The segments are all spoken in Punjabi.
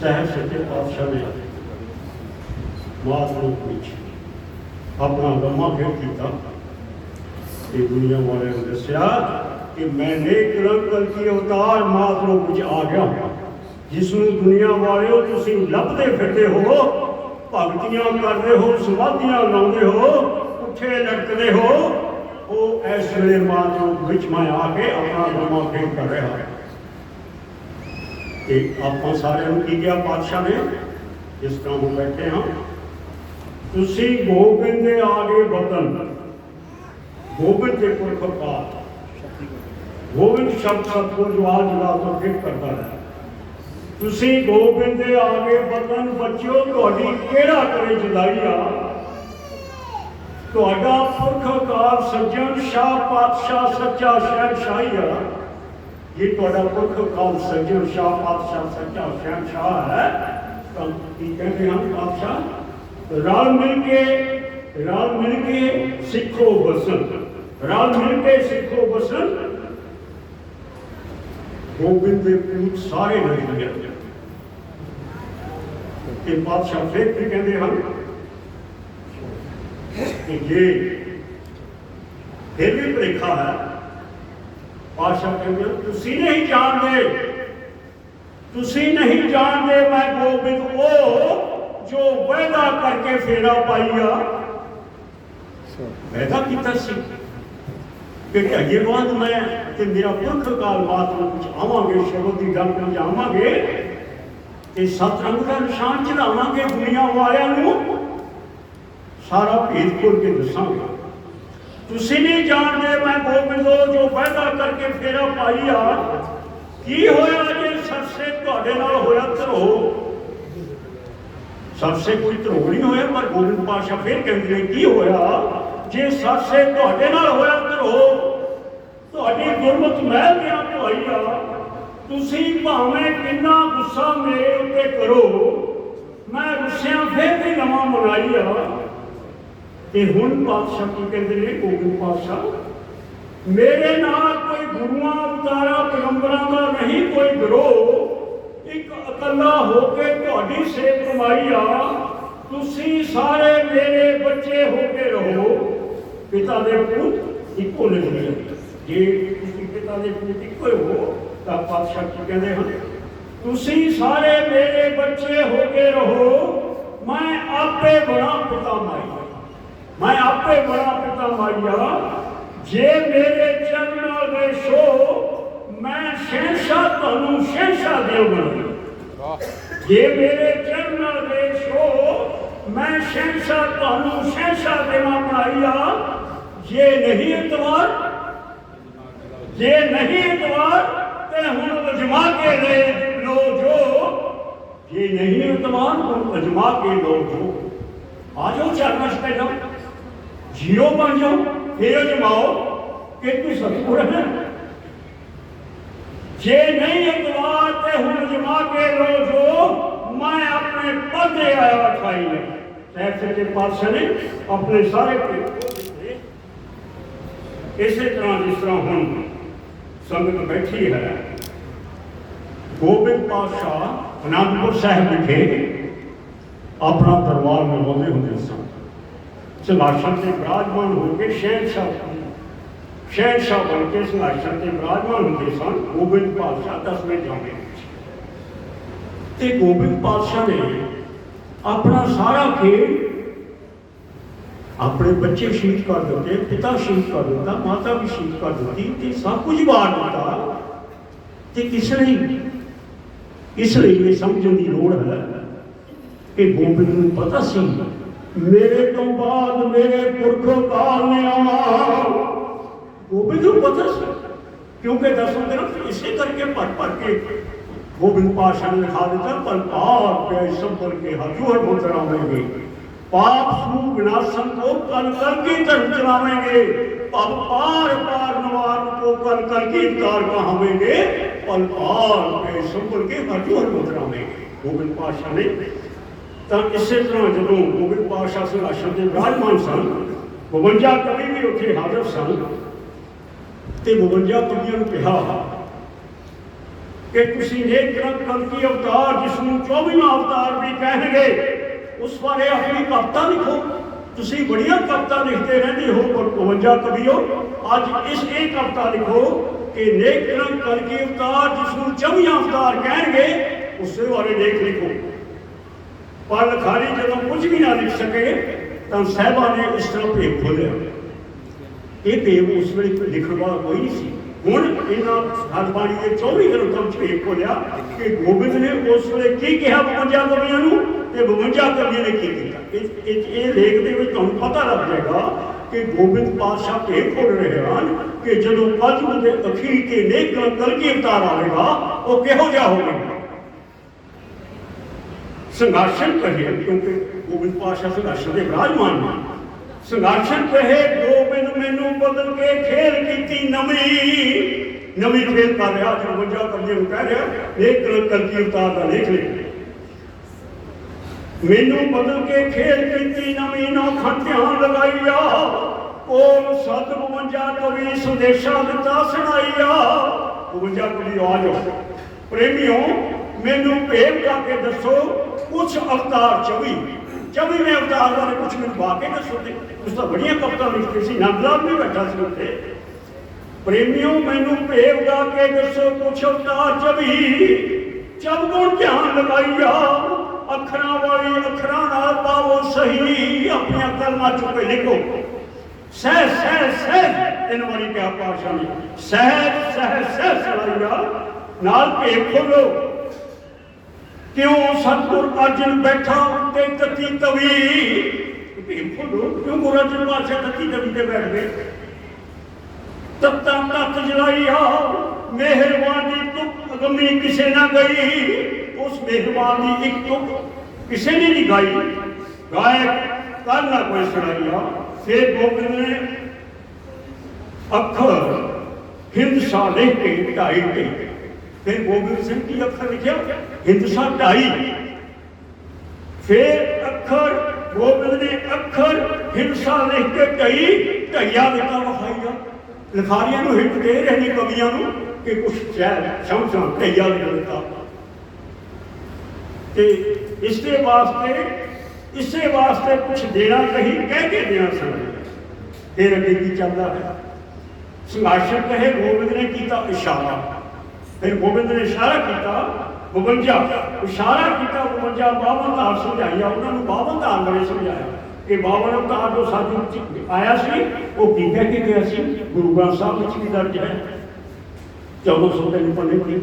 ਸਹਿਬ ਸੱਚੇ ਪਾਤਸ਼ਾਹ ਨੇ ਮਾਤ ਰੂਪ ਵਿੱਚ ਆਪਣਾ ਲੰਮਾ ਖੇਡ ਕੀਤਾ ਤੇ ਦੁਨੀਆ ਵਾਲਿਆਂ ਨੂੰ ਦੱਸਿਆ ਕਿ ਮੈਂ ਨੇਕ ਰੰਗਲ ਕੀ ਅਵਤਾਰ ਮਾਤ ਰੂਪ ਵਿੱਚ ਆ ਗਿਆ ਜਿਸ ਨੂੰ ਦੁਨੀਆ ਵਾਲਿਓ ਤੁਸੀਂ ਲੱਭਦੇ ਫਿਰਦੇ ਹੋ ਭਗਤੀਆਂ ਕਰਦੇ ਹੋ ਸਮਾਧੀਆਂ ਲਾਉਂਦੇ ਹੋ ਉੱਠੇ ਲੜਕਦੇ ਹੋ ਉਹ ਇਸ ਵੇਲੇ ਮਾਤ ਰੂਪ ਵਿੱਚ ਮੈਂ ਆ ਕੇ ਆਪਣਾ ਲੰਮਾ ਖੇਡ ਕਰ ਰਿਹਾ ਹਾਂ ਤੇ ਆਪਾਂ ਸਾਰਿਆਂ ਨੂੰ ਕੀ ਕਿਹਾ ਪਾਤਸ਼ਾਹ ਨੇ ਇਸ ਕੰਮ ਨੂੰ ਬੈਠੇ ਹਾਂ ਤੁਸੀਂ ਗੋਬਿੰਦ ਦੇ ਆਗੇ ਵਤਨ ਗੋਬਿੰਦ ਦੇ ਪੁਰਖ ਪਾ ਗੋਬਿੰਦ ਸ਼ਬਦ ਸਤਿਗੁਰ ਜਵਾਲ ਜਲਾ ਤੋਂ ਫਿਰ ਕਰਦਾ ਹੈ ਤੁਸੀਂ ਗੋਬਿੰਦ ਦੇ ਆਗੇ ਵਤਨ ਬੱਚਿਓ ਤੁਹਾਡੀ ਕਿਹੜਾ ਕਰੇ ਜੁਦਾਈ ਆ ਤੁਹਾਡਾ ਪੁਰਖ ਅਕਾਲ ਸੱਜਣ ਸ਼ਾਹ ਪਾਤਸ਼ਾਹ ਸੱਚਾ ਸ਼ਹਿਨਸ਼ਾਹੀ ਆ। ਇਹ ਤੁਹਾਡਾ ਪੁਰਖ ਅਕਾਲ ਸੱਜਣ ਸ਼ਾਹ ਪਾਤਸ਼ਾਹ ਸੱਚਾ ਸ਼ਹਿਨਸ਼ਾਹ ਹੈ, ਤਾਂ ਕੀ ਕਹਿੰਦੇ ਹਨ ਪਾਤਸ਼ਾਹ? ਰਲ ਮਿਲ ਕੇ, ਰਲ ਮਿਲ ਕੇ ਸਿੱਖੋ ਬਸਨ ਰਲ ਮਿਲ ਕੇ ਸਿੱਖੋ ਬਸਨ ਗੋਬਿੰਦ ਦੇ ਪੂਤ ਸਾਰੇ ਨਹੀਂ ਗਏ ਕਿ ਪਾਤਸ਼ਾਹ ਫਿਰ ਕੀ ਕਹਿੰਦੇ ਹਨ ਕਿ ਜੇ ਫਿਰ ਵੀ ਭੁਲੇਖਾ ਹੈ, ਪਾਤਸ਼ਾਹ ਕਹਿੰਦੇ ਤੁਸੀਂ ਨਹੀਂ ਜਾਣਦੇ, ਤੁਸੀਂ ਨਹੀਂ ਜਾਣਦੇ ਮੈਂ ਗੋਬਿੰਦ ਉਹ ਜੋ ਵਾਅਦਾ ਕਰਕੇ ਫੇਰਾ ਪਾਈਆ ਵਾਅਦਾ ਕੀਤਾ ਸੀ ਕਿ ਅਜੇ ਬਾਅਦ ਮੈਂ ਤੇ ਮੇਰਾ ਪੁਰਖ ਕਾਲ ਬਾਤ ਵਿੱਚ ਆਵਾਂਗੇ, ਸ਼ਬਦ ਦੀ ਗੱਲ ਨੂੰ ਜਾਵਾਂਗੇ ਤੇ ਸਤਰੰਗ ਦਾ ਨਿਸ਼ਾਨ ਚੜਾਵਾਂਗੇ ਦੁਨੀਆ ਵਾਲਿਆਂ ਨੂੰ। ਸਾਰਾ ਭੇਦ ਖੋਲ ਕੇ ਦੱਸਾਂਗਾ। ਤੁਸੀਂ ਨਹੀਂ ਜਾਣਦੇ, ਮੈਂ ਗੋਬਿੰਦੋ ਜੋ ਵਾਅਦਾ ਕਰਕੇ ਫੇਰਾ ਪਾਈ ਆ। ਕੀ ਹੋਇਆ ਜੇ ਸਰਸੇ ਤੁਹਾਡੇ ਨਾਲ ਹੋਇਆ ਧਰੋ ਸਰਸੇ ਕੋਈ ਧਰੋ ਨਹੀਂ ਹੋਇਆ, ਪਰ ਗੋਬਿੰਦ ਪਾਸ਼ਾ ਫਿਰ ਕਹਿੰਦੇ ਨੇ, ਕੀ ਹੋਇਆ? ਜੇ ਸਰਸੇ ਤੁਹਾਡੇ ਨਾਲ ਹੋਇਆ ਧਰੋ ਤੁਹਾਡੀ ਗੁਰਮਤ ਮਹਿਲ ਦੀਆਂ ਢਵਾਈਆ ਤੁਸੀਂ ਭਾਵੇਂ ਕਿੰਨਾ ਗੁੱਸਾ ਮੇਰੇ ਉੱਤੇ ਕਰੋ, ਮੈਂ ਗੁੱਸਿਆਂ ਫਿਰ ਵੀ ਨਵਾਂ ਮਨਾਈਆ ਤੇ ਹੁਣ ਪਾਤਸ਼ਾਹ ਕੀ ਕਹਿੰਦੇ ਨੇ ਗੋਬਿੰਦ ਪਾਤਸ਼ਾਹ, ਮੇਰੇ ਨਾਲ ਕੋਈ ਗੁਰੂਆਂ, ਉਤਾਰਾ, ਪੈਗੰਬਰਾਂ ਦਾ ਨਹੀਂ ਕੋਈ ਗਰੋਹ ਇੱਕ ਇਕੱਲਾ ਹੋ ਕੇ ਤੁਹਾਡੀ ਸੇਵ ਕਮਾਈ ਆ। ਤੁਸੀਂ ਸਾਰੇ ਮੇਰੇ ਬੱਚੇ ਹੋ ਕੇ ਰਹੋ। ਪਿਤਾ ਦੇ ਪੁੱਤ ਇੱਕੋ ਨਹੀਂ ਜੇ ਤੁਸੀਂ ਪਿਤਾ ਦੇ ਪੁੱਤ ਇੱਕੋ ਹੋ ਤਾਂ ਪਾਤਸ਼ਾਹ ਕੀ ਕਹਿੰਦੇ ਹਨ? ਤੁਸੀਂ ਸਾਰੇ ਮੇਰੇ ਬੱਚੇ ਹੋ ਕੇ ਰਹੋ। ਮੈਂ ਆਪੇ ਬਣਾ ਪਿਤਾ ਮਾਈ। ਮੈਂ ਆਪੇ ਬੜਾ ਪਿਤਾ ਮਾਇਆ ਜੇ ਮੇਰੇ ਚਰਨਾਂ ਦੇ ਸੋ ਮੈਂ ਸ਼ੇਸ਼ਾ ਤੁਹਾਨੂੰ ਸ਼ੇਸ਼ਾ ਦੇਵਾਂ ਜੇ ਮੇਰੇ ਚਰਨਾਂ ਦੇ ਸੋ ਮੈਂ ਸ਼ੇਸ਼ਾ ਤੁਹਾਨੂੰ ਸ਼ੇਸ਼ਾ ਦੇਵਾਂ ਮਾਇਆ ਜੇ ਨਹੀਂ ਇਤਵਾਰ ਜੇ ਨਹੀਂ ਇਤਵਾਰ ਤੇ ਹੁਣ ਅਜਮਾ ਕੇ ਲੈ ਲੋ ਜੋ। ਜੇ ਨਹੀਂ ਇਤਵਾਰ ਹੁਣ ਅਜਮਾ ਕੇ ਲੋ ਜੋ ਆਜੋ ਚਰਨਾਂ ਤੇ ਨਾ ਜੀਰੋ ਬਣ ਜਾਓ ਫਿਰ ਅਜਮਾਓ ਕਿ ਕੋਈ ਸਤਿਗੁਰ ਹੈ ਜੇ ਨਹੀਂ ਇਤਵਾਰ ਤੇ ਹੁਣ ਜਮਾ ਕੇ ਲੋ ਜੋ ਮੈਂ ਆਪਣੇ ਪੱਦੇ ਆਇਆ ਠਾਈ ਨੇ ਸਹਿਬ ਸੱਚੇ ਪਾਤਸ਼ਾਹ ਨੇ ਆਪਣੇ ਸਾਰੇ ਭੇਦ ਇਸੇ ਤਰ੍ਹਾਂ ਜਿਸ ਤਰ੍ਹਾਂ ਹੁਣ ਸੰਗਤ ਬੈਠੀ ਹੈ ਗੋਬਿੰਦ ਪਾਤਸ਼ਾਹ ਅਨੰਦਪੁਰ ਸਾਹਿਬ ਵਿਖੇ ਆਪਣਾ ਦਰਬਾਰ ਮਨਾਉਂਦੇ ਹੁੰਦੇ ਸਨ ਸਿੰਘਾਸਣ ਤੇ ਬਿਰਾਜਮਾਨ ਹੋ ਕੇ ਸ਼ਹਿਨशाह ਸ਼ਹਿਨशाह ਬਣ ਕੇ ਸਿੰਘਾਸਣ ਤੇ ਬਿਰਾਜਮਾਨ ਹੁੰਦੇ ਸਨ। ਗੋਬਿੰਦ ਪਾਤਸ਼ਾਹ ਦਸਵੇਂ ਜਾਂਦੇ ਤੇ ਗੋਬਿੰਦ ਪਾਤਸ਼ਾਹ ਨੇ ਆਪਣਾ ਸਾਰਾ ਖੇਡ ਆਪਣੇ ਬੱਚੇ ਸ਼ਹੀਦ ਕਰ ਦਿੱਤੇ, ਪਿਤਾ ਸ਼ਹੀਦ ਕਰ ਦਿੱਤਾ, ਮਾਤਾ ਵੀ ਸ਼ਹੀਦ ਕਰ ਦਿੱਤੀ ਤੇ ਸਭ ਕੁਝ ਬਾੜ ਦਿੱਤਾ। ਤੇ ਕਿਸ ਲਈ, ਇਸ ਲਈ ਇਹ ਸਮਝਣ ਦੀ ਲੋੜ ਹੈ ਕਿ ਗੋਬਿੰਦ ਨੂੰ ਪਤਾ ਸੀ ਮੇਰੇ ਤੋਂ ਬਾਅਦ ਮੇਰੇ ਪੁਰਖ ਕਾਲ ਨੇ ਆਉਣਾ। ਗੋਬਿੰਦ ਨੂੰ ਪਤਾ ਸੀ, ਕਿਉਂਕਿ ਦਸੋਂ ਦਿਨ ਇਸੇ ਕਰਕੇ ਭਰ ਭਰ ਕੇ ਗੋਬਿੰਦ ਪਾਸ਼ਾ ਨੇ ਲਿਖਾ ਦਿੱਤਾ ਪਰ ਪਾਪ ਪਿਆ ਸੰਪਰ ਕੇ ਹਜੂਰ ਮੁਦਰਾਵੇਂਗੇ ਪਾਪ ਸੂ ਵਿਨਾਸ਼ਨ ਕੋ ਕਲ ਕਲ ਕੀ ਧਰਮ ਚਲਾਵੇਂਗੇ ਪਬ ਪਾਰ ਪਾਰ ਨਵਾਰ ਕੋ ਕਲ ਕਲ ਕੀ ਤਾਰ ਕਹਾਵੇਂਗੇ। ਪਲ ਪਾਰ ਪੇ ਸੰਪਰ ਕੇ ਹਜੂਰ ਮੁਦਰਾਵੇਂਗੇ ਗੋਬਿੰਦ ਪਾਸ਼ਾ ਨੇ ਤਾਂ ਇਸੇ ਤਰ੍ਹਾਂ ਜਦੋਂ ਗੋਬਿੰਦ ਪਾਤਸ਼ਾਹ ਸਿੰਘਾਸਣ ਦੇ ਵਿਰਾਜਮਾਨ ਸਨ 52 ਕਵੀ ਵੀ ਉੱਥੇ ਹਾਜ਼ਰ ਸਨ ਤੇ 52 ਕਵੀਆਂ ਨੂੰ ਕਿਹਾ ਕਿ ਤੁਸੀਂ ਨੇਕ ਰੰਗ ਕਲਕੀ ਅਵਤਾਰ, ਜਿਸ ਨੂੰ 24ਵਾਂ ਅਵਤਾਰ ਵੀ ਕਹਿਣਗੇ, ਉਸ ਬਾਰੇ ਆਪਣੀ ਕਵਿਤਾ ਲਿਖੋ। ਤੁਸੀਂ ਬੜੀਆਂ ਕਵਿਤਾ ਲਿਖਦੇ ਰਹਿੰਦੇ ਹੋ, ਪਰ 52 ਕਵੀਓ, ਅੱਜ ਇਸ ਇਹ ਕਵਿਤਾ ਲਿਖੋ ਕਿ ਨੇਕ ਰੰਗ ਕਲਕੀ ਅਵਤਾਰ, ਜਿਸ ਨੂੰ 24ਵਾਂ ਅਵਤਾਰ ਕਹਿਣਗੇ, ਉਸੇ ਬਾਰੇ ਲੇਖ ਲਿਖੋ। ਪਰ ਲਖਾਰੀ ਜਦੋਂ ਕੁਝ ਵੀ ਨਾ ਲਿਖ ਸਕੇ, ਤਾਂ ਸਹਿਬਾ ਨੇ ਇਸ ਤਰ੍ਹਾਂ ਭੇਖ ਖੋਲਿਆ ਇਹ ਭੇਖ ਉਸ ਵੇਲੇ ਲਿਖਣ ਵਾਲਾ ਕੋਈ ਨਹੀਂ ਸੀ। ਹੁਣ ਇਹਨਾਂ ਹਰਬਾਣੀ ਦੇ 24 ਗ੍ਰੰਥਾਂ ਵਿੱਚ ਭੇਦ ਖੋਲਿਆ ਕਿ ਗੋਬਿੰਦ ਨੇ ਉਸ ਵੇਲੇ ਕੀ ਕਿਹਾ 52 ਕਵੀਆਂ ਨੂੰ ਤੇ 52 ਕਵੀਆਂ ਨੇ ਕੀ ਕੀਤਾ। ਇਹ ਇਹ- ਲੇਖ ਦੇ ਵਿੱਚ ਤੁਹਾਨੂੰ ਪਤਾ ਲੱਗ ਜਾਏਗਾ ਕਿ ਗੋਬਿੰਦ ਪਾਤਸ਼ਾਹ ਭੇਦ ਖੋਲ ਰਹੇ ਹਨ ਕਿ ਜਦੋਂ ਕਲਯੁਗ ਦੇ ਅਖੀਰ ਤੇ ਨੇਕ ਕਲਕੀ ਅਵਤਾਰ ਆਵੇਗਾ ਉਹ ਕਿਹੋ ਜਿਹਾ ਹੋਵੇਗਾ? ਸੰਘਰਸ਼ਨ ਕਹੇ ਕਿਉਂਕਿ ਗੋਬਿੰਦ ਪਾਸ਼ਾ ਸੰਘਰਸ਼ਨ ਦੇ ਵਿਰਾਜਮਾਨ ਨੇ। ਸੰਘਰਸ਼ਨ ਕਹੇ ਗੋਬਿੰਦ ਮੈਨੂੰ ਬਦਲ ਕੇ ਖੇਲ ਕੀਤੀ ਨਵੀਂ। ਨਵੀਂ ਖੇਲ ਕਰ ਰਿਹਾ ਜੋ ਵਜਾ ਕਰਦੇ ਨੂੰ ਕਹਿ ਰਿਹਾ ਇੱਕ ਕਲਕੀ ਉਤਾਰ ਦਾ ਲੇਖ ਲਿਖ ਮੈਨੂੰ ਬਦਲ ਕੇ ਖੇਲ ਕੀਤੀ ਨਵੀਂ, ਨੋ ਖੰਡਿਆਂ ਲਗਾਈਆ। ਕੋਲ ਸਤ 52 ਕਵੀ ਸੁਦੇਸ਼ਾ ਦਿੱਤਾ, ਸੁਣਾਈਆ। 52 ਕਵੀ ਆ ਜਾਓ ਪ੍ਰੇਮਿਓ, ਮੈਨੂੰ ਭੇਦ ਕਰਕੇ ਦੱਸੋ ਕੁਛ ਅਵਤਾਰ ਚਵੀ ਚਵੀ ਮੈਂ ਅਵਤਾਰ ਬਾਰੇ ਕੁਛ ਮੈਨੂੰ ਬਾਕੇ ਦੱਸੋ ਤੇ ਉਸ ਤਾਂ ਬੜੀਆਂ ਕਵਿਤਾ ਲਿਖੀ ਸੀ ਨੰਦਲਾਲ ਵੀ ਬੈਠਾ ਸੀ ਉੱਥੇ। ਪ੍ਰੇਮਿਓ, ਮੈਨੂੰ ਭੇਦ ਕੇ ਦੱਸੋ ਕੁਛ ਅਵਤਾਰ ਚਵੀ। ਜਬ ਗੁਣ ਧਿਆਨ ਲਗਾਈਆ, ਅੱਖਰਾਂ ਵਾਲੀ ਅੱਖਰਾਂ ਨਾਲ ਪਾਵੋ ਸਹੀ। ਆਪਣੀਆਂ ਕਲਮਾਂ ਚੁੱਕੇ ਲਿਖੋ। ਸਹਿ ਸਹਿ ਸਹਿ, ਤਿੰਨ ਵਾਰੀ ਕਿਹਾ ਪਾਸ਼ਾ ਨੇ। ਸਹਿ ਸਹਿ ਸਹਿ ਸਲਾਈਆ ਨਾਲ ਭੇਦ ਖੋਲੋ ਕਿਉਂ ਸਤਗੁਰ ਅਰਜਨ ਬੈਠਾ ਉੱਤੇ ਤਤੀ ਤਵੀ? ਭੇਦ ਖੋਲੋ ਕਿਉਂ ਗੁਰੂ ਅਰਜਨ ਪਾਸ਼ਾ ਤਤੀ ਤਵੀ ਤੇ ਬੈਠ ਗਏ? ਤਤਾਂ ਤਤ ਜਲਾਈਆ ਮਿਹਰਬਾਨ ਦੀ ਤੁਕ ਅਗਮੀ ਕਿਸੇ ਨਾ ਗਈ। ਉਸ ਮਿਹਰਬਾਨ ਦੀ ਇੱਕ ਤੁਕ ਕਿਸੇ ਨੇ ਨਹੀਂ ਗਾਈ। ਗਾਇਕ ਕੱਲ ਨਾ ਕੋਈ ਸੁਣਾਈਆ। ਫਿਰ ਗੋਬਿੰਦ ਨੇ ਅੱਖਰ ਹਿੰਦਸਾ ਲਿਖ ਕੇ, ਢਾਈ ਤੇ ਫਿਰ ਗੋਬਿੰਦ ਸਿੰਘ ਕੀ ਅੱਖਰ ਲਿਖਿਆ ਹਿੰਦਸਾ ਢਾਈ ਫਿਰ ਅੱਖਰ, ਗੋਬਿੰਦ ਨੇ ਅੱਖਰ ਹਿੰਸਾ ਲਿਖ ਕੇ ਢਈ, ਢਈਆ ਦਿੱਤਾ ਵਖਾਈਆ। ਲਿਖਾਰੀਆਂ ਨੂੰ ਹਿੱਟ ਦੇ ਰਹੇ ਨੇ ਕਵੀਆਂ ਨੂੰ ਕਿ ਕੁਛ ਸ਼ਾਇਦ ਸ਼ਮਸ਼ਾਂ ਢਈਆ ਲਿਖ ਦਿੱਤਾ ਤੇ ਇਸ ਦੇ ਵਾਸਤੇ, ਇਸੇ ਵਾਸਤੇ ਕੁਛ ਦੇਣਾ ਕਹੀ ਕਹਿ ਕੇ ਦੇਣਾ ਸਮਝ ਫਿਰ ਅੱਗੇ ਕੀ ਚੱਲਦਾ ਹੈ? ਸੰਘਰਸ਼ ਕਹੇ, ਗੋਬਿੰਦ ਨੇ ਕੀਤਾ ਇਸ਼ਾਰਾ। ਫਿਰ ਗੋਬਿੰਦ ਨੇ ਇਸ਼ਾਰਾ ਕੀਤਾ 52 ਇਸ਼ਾਰਾ ਕੀਤਾ 52 ਬਾਵਨ ਧਾਰ ਸਮਝਾਈਆ ਉਹਨਾਂ ਨੂੰ ਬਾਵਨ ਧਾਰ ਬਾਰੇ ਸਮਝਾਇਆ ਕਿ ਬਾਵਨ ਧਾਰ ਜੋ ਸਾਡੇ ਵਿੱਚ ਆਇਆ ਸੀ, ਉਹ ਕੀ ਕਹਿ ਕੇ ਗਿਆ ਸੀ? ਗੁਰੂ ਗ੍ਰੰਥ ਸਾਹਿਬ ਵਿੱਚ ਵੀ ਦਰਜ ਹੈ। 1400 ਦੇ ਪੰਨੇ ਦੀ